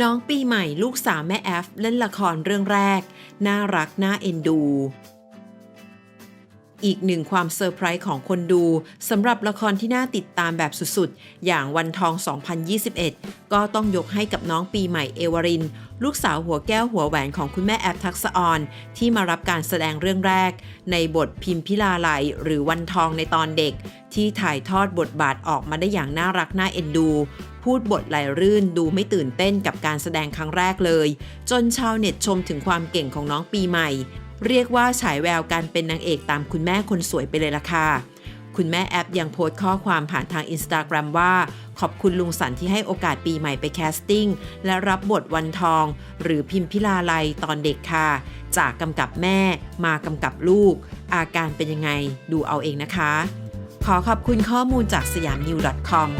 น้องปีใหม่ลูกสาวแม่แอฟเล่นละครเรื่องแรก น่ารักน่าเอ็นดู อีกหนึ่งความเซอร์ไพรส์ของคนดูสำหรับละครที่น่าติดตามแบบสุดๆ อย่างวันทอง 2021 ก็ต้องยกให้กับน้องปีใหม่เอวริน ลูกสาวหัวแก้วหัวแหวนของคุณแม่แอฟทักษออนที่มารับการแสดงเรื่องแรก ในบทพิมพิลาไลหรือวันทองในตอนเด็ก ที่ถ่ายทอดบทบาทออกมาได้อย่างน่ารักน่าเอ็นดูพูดบทไหลรื่นดูไม่ตื่นเต้นกับการแสดงครั้งแรกเลย จนชาวเน็ตชมถึงความเก่งของน้องปีใหม่ เรียกว่าฉายแววการเป็นนางเอกตามคุณแม่คนสวยไปเลยล่ะค่ะ คุณแม่แอปยังโพสต์ข้อความผ่านทางอินสตาแกรมว่า ขอบคุณลุงสันที่ให้โอกาสปีใหม่ไปแคสติ้ง และรับบทวันทอง หรือพิมพิลาไลตอนเด็กค่ะ จากกำกับแม่มากำกับลูก อาการเป็นยังไงดูเอาเองนะคะ ขอขอบคุณข้อมูลจากสยามนิว .com